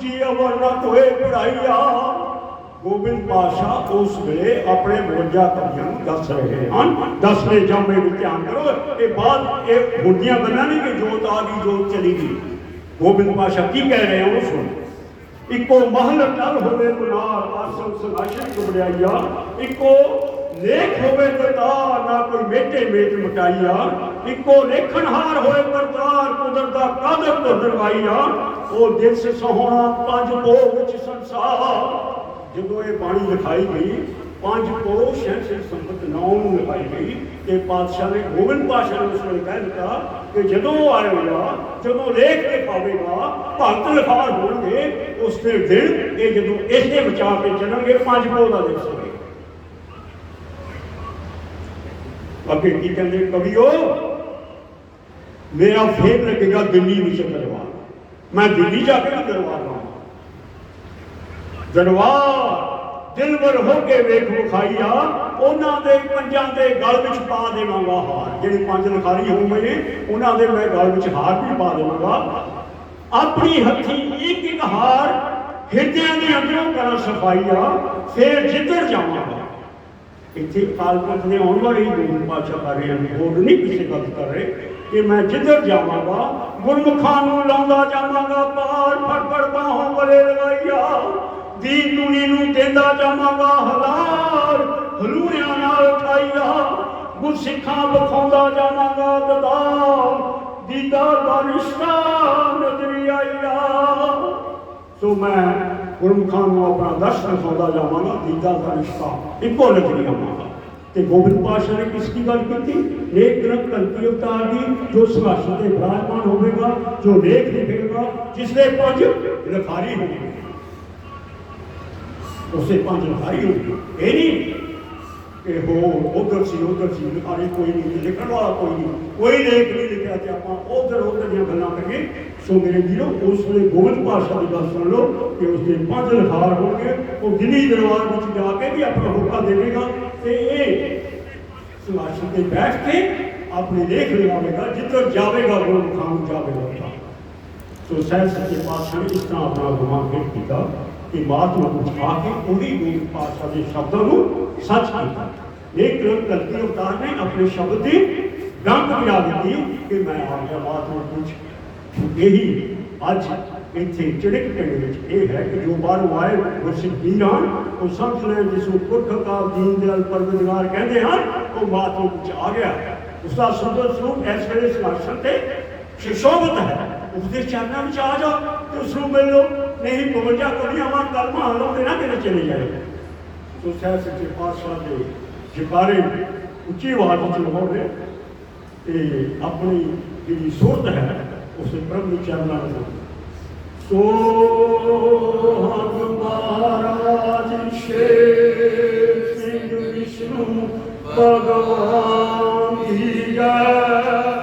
ਦੂਜੀ ਅਵਰ ਨਾ ਹੋਏ ਪੜਾਈਆ। ਗੋਬਿੰਦ ਪਾਸ਼ਾ ਉਸ ਵੇਲੇ ਆਪਣੇ 52 ਕਵੀਆਂ ਨੂੰ ਦੱਸ ਰਹੇ ਹਨ। ਦਸਵੇਂ ਜਾਮੇ ਵਿੱਚ ਧਿਆਨ ਕਰੋ ਇਹ ਬਾਅਦ ਇਹ ਹੁੰਦੀਆਂ ਗੱਲਾਂ ਨਹੀਂ ਕਿ ਜੋਤ ਆ ਗਈ, ਜੋਤ ਚਲੀ ਗਈ। ਗੋਬਿੰਦ ਪਾਸ਼ਾ ਕੀ ਕਹਿ ਰਹੇ ਹਨ ਉਹ ਸੁਣੋ। ਇੱਕੋ ਮਹਲ ਟਲ ਹੋਵੇ ਗੁਨਾਰ ਆਸਮ ਸਨਾਸ਼ਰ ਕੁਬੜਾਈਆ ਇੱਕੋ ਲੇਖ ਹੋਵੇ ਕਰਤਾਰ ਨਾ ਕੋਈ ਮੇਟੇ ਮੇਟ ਮਟਾਈਆ। ਇੱਕੋ ਲੇਖਣਹਾਰ ਹੋਏ ਕਰਤਾਰ ਕੁਦਰਤ ਦਾ ਕਾਦਰ ਤੋਂ ਦਰਵਾਈਆ। ਉਹ ਦਿਲ ਸੋਹਣਾ ਪੰਜ ਭੋਗ ਵਿੱਚ ਸੰਸਾਰ। ਜਦੋਂ ਇਹ ਬਾਣੀ ਲਿਖਾਈ ਗਈ, ਪੰਜ ਪੋ ਸ਼ਹਿਰ ਸੰਬਤ ਨੌ ਨੂੰ ਲਿਖਾਈ ਗਈ, ਤੇ ਪਾਤਸ਼ਾਹ ਨੇ ਗੋਬਿੰਦ ਪਾਤਸ਼ਾਹ ਨੂੰ ਉਸ ਵੇਲੇ ਕਹਿ ਦਿੱਤਾ ਕਿ ਜਦੋਂ ਆਏਗਾ ਜਦੋਂ ਲੇਖ ਕੇ ਪਾਵੇਗਾ ਭਗਤ ਲਿਖਾਰ ਹੋਣਗੇ, ਉਸ ਦੇ ਦਿਨ ਇਹ ਜਦੋਂ ਇਸੇ ਵਿਚਾਰ ਤੇ ਚੱਲਣਗੇ, ਪੰਜ ਪੋ ਦਾ ਦਿਵਸ ਹੋਵੇਗਾ ਅੱਗੇ ਕੀ ਕਹਿੰਦੇ, ਕਵੀਓ, ਮੇਰਾ ਫੇਰ ਲੱਗੇਗਾ ਦਿੱਲੀ ਵਿੱਚ ਦਰਬਾਰ। ਮੈਂ ਦਿੱਲੀ ਜਾ ਕੇ ਵੀ ਦਰਬਾਰ ਲਾਵਾਂ। ਦਰਬਾਰ ਦਿਲਬਰ ਹੋ ਕੇ ਵੇਖ ਵਿਖਾਈਆ ਉਹਨਾਂ ਦੇ ਪੰਜਾਂ ਦੇ ਗਲ ਵਿੱਚ ਪਾ ਦੇਵਾਂਗਾ ਹਾਰ। ਜਿਹੜੇ ਪੰਜ ਲਖਾਰੀ ਹੋਣਗੇ ਨੇ, ਉਹਨਾਂ ਦੇ ਮੈਂ ਗਲ ਵਿੱਚ ਹਾਰ ਵੀ ਪਾ ਦੇਵਾਂਗਾ। ਆਪਣੀ ਹੱਥੀ ਇੱਕ ਇੱਕ ਹਾਰ ਹਿਰਦਿਆਂ ਦੇ ਅੰਦਰੋਂ ਕਰਾਂ ਸਫਾਈਆ, ਫੇਰ ਜਿੱਧਰ ਜਾਵਾਂਗਾ। ਇੱਥੇ ਅਕਾਲ ਪੁਰਖ ਦੇ ਆਉਣ ਵਾਲੇ ਹੀ ਗੁਰੂ ਪਾਤਸ਼ਾਹ ਕਰ ਰਹੇ ਹਨ। ਹੋਰ ਨਹੀਂ ਕਿਸੇ ਗੱਲ ਕਰ ਰਹੇ ਕਿ ਮੈਂ ਜਿੱਧਰ ਜਾਵਾਂਗਾ, ਗੁਰਮੁਖਾਂ ਨੂੰ ਲਾਉਂਦਾ ਜਾਵਾਂਗਾ ਪਾਰ ਫੜ ਫੜ ਬਾਹੋਂ ਬਲੇ ਲਗਾਈਆ। ਦੀਨ ਦੁਨੀ ਨੂੰ ਦੇਂਦਾ ਜਾਵਾਂਗਾ ਹਲਾਰ ਹਲੂਣਿਆਂ ਨਾਲ ਉਠਾਈਆ। ਗੁਰਸਿੱਖਾਂ ਵਿਖਾਉਂਦਾ ਜਾਵਾਂਗਾ, ਦਦਾਰ ਦੀਦਾਰ ਦਾ ਰਿਸ਼ਤਾ ਨਜ਼ਰੀ ਆਈਆ। ਸੋ ਮੈਂ ਗੁਰਮੁਖਾਂ ਨੂੰ ਆਪਣਾ ਦਰਸ਼ਨ ਦਿਖਾਉਂਦਾ ਜਾਵਾਂਗਾ ਦੀਦਾ ਦਾ ਰਿਸ਼ਤਾ, ਇੱਕੋ ਨਜ਼ਰੀ ਆਵਾਂਗਾ ਤੇ ਗੋਬਿੰਦ ਪਾਸ਼ਾ ਨੇ ਕਿਸ ਦੀ ਗੱਲ ਕੀਤੀ? ਨੇਕ ਗ੍ਰੰਥ ਕਲਕੀ ਅਵਤਾਰ ਦੀ, ਜੋ ਸੰਘਰਸ਼ ਤੇ ਵਿਰਾਜਮਾਨ ਹੋਵੇਗਾ, ਜੋ ਲੇਖ ਲਿਖੇਗਾ ਜਿਸ ਦੇ ਪੰਜ ਲਖਾਰੀ ਹੋਵੇਗੀ ਉਸੇ ਪੰਜ ਲਿਖਾਰੀ ਹੋਣਗੇ। ਇਹ ਨਹੀਂ ਕਿ ਹੋ ਉਧਰ ਸੀ ਉਧਰ ਸੀ ਲਿਖਾਰੀ ਕੋਈ ਨਹੀਂ ਲਿਖਣ ਵਾਲਾ ਕੋਈ ਨਹੀਂ। ਕੋਈ ਲੇਖ ਨਹੀਂ ਲਿਖਿਆ ਤੇ ਆਪਾਂ ਉਧਰ ਉਧਰ ਦੀਆਂ ਗੱਲਾਂ ਕਰੀਏ। ਸੋ ਮੇਰੇ ਵੀਰੋ, ਉਸ ਵੇਲੇ ਗੋਬਿੰਦ ਪਾਤਸ਼ਾਹ ਦੀ ਗੱਲ ਸੁਣ ਲਓ ਕਿ ਉਸ ਦੇ ਪੰਜ ਲਿਖਾਰ ਹੋਣਗੇ। ਉਹ ਦਿੱਲੀ ਦਰਬਾਰ ਵਿੱਚ ਜਾ ਕੇ ਵੀ ਆਪਣਾ ਹੋਕਾ ਦੇਵੇਗਾ ਤੇ ਇਹ ਸੰਘਰਸ਼ ਤੇ ਬੈਠ ਕੇ ਆਪਣੇ ਲੇਖ ਲਿਖਾਵੇਗਾ ਜਿੱਧਰ ਜਾਵੇਗਾ ਗੁਰੂ ਖਾਨ ਜਾਵੇਗਾ। ਸੋ ਸਹਿਬ ਸੱਚੇ ਪਾਤਸ਼ਾਹ ਨੇ ਇਸ ਤਰ੍ਹਾਂ ਆਪਣਾ ਗੁਮਾਨ ਫਿਰ ਕੀਤਾ। ਕਿ ਮਾਤ ਨੂੰ ਉਠਾ ਕੇ ਉਹਦੀ ਗੁਰੂ ਪਾਤਸ਼ਾਹ ਦੇ ਸ਼ਬਦਾਂ ਨੂੰ ਸੱਚ ਕੀਤਾ। ਇਹ ਗ੍ਰੰਥ ਕਲਕੀ ਅਵਤਾਰ ਨੇ ਆਪਣੇ ਸ਼ਬਦ ਦੀ ਗੰਗ ਮਿਲਾ ਦਿੱਤੀ ਕਿ ਮੈਂ ਆ ਗਿਆ ਮਾਤ ਨੂੰ ਪੁੱਛ ਇਹੀ ਅੱਜ ਇੱਥੇ ਚੜਕ ਪਿੰਡ ਵਿੱਚ ਇਹ ਹੈ ਕਿ ਜੋ ਬਾਹਰੋਂ ਆਏ ਗੁਰਸਿੱਖ ਵੀਰ ਹਨ ਉਹ ਸਮਝ ਲੈ ਜਿਸ ਨੂੰ ਪੁਰਖ ਕਾਲ ਦੀਨ ਦਿਆਲ ਪਰਵਿੰਦਗਾਰ ਕਹਿੰਦੇ ਹਨ, ਉਹ ਮਾਤ ਨੂੰ ਵਿੱਚ ਆ ਗਿਆ। ਉਸ ਦਾ ਸੁੰਦਰ ਸਰੂਪ ਇਸ ਵੇਲੇ ਸੰਘਰਸ਼ਨ ਤੇ ਸ਼ਿਸ਼ੋਭਤ ਹੈ। ਉਸਦੇ ਚਰਨਾਂ ਵਿੱਚ ਆ ਜਾ ਤੇ ਉਸ ਨੂੰ ਮਿਲ ਲਓ। ਨਹੀਂ 52 ਕਵੀਆਂ ਵਾਂ ਕਲਮਾ ਹਲਾਉਂਦੇ ਨਾ ਕਿਤੇ ਚਲੇ ਜਾਏ। ਸੋ ਸਹਿਬ ਸੱਚੇ ਪਾਤਸ਼ਾਹ ਦੇ ਜਕਾਰੇ ਉੱਚੀ ਆਵਾਜ਼ ਵਿੱਚ ਲਗਾਉਂਦੇ ਤੇ ਆਪਣੀ ਜਿਹੜੀ ਸੁਰਤ ਹੈ, ਉਸ ਪ੍ਰਭੂ ਦੇ ਚਰਨਾਂ ਨੂੰ ਸੋ ਹਮ ਮਹਾਰਾਜ ਸ਼ੇਰ ਸਿੰਘ ਵਿਸ਼ਨੂੰ ਭਗਵਾਨ ਦੀ ਜੈ।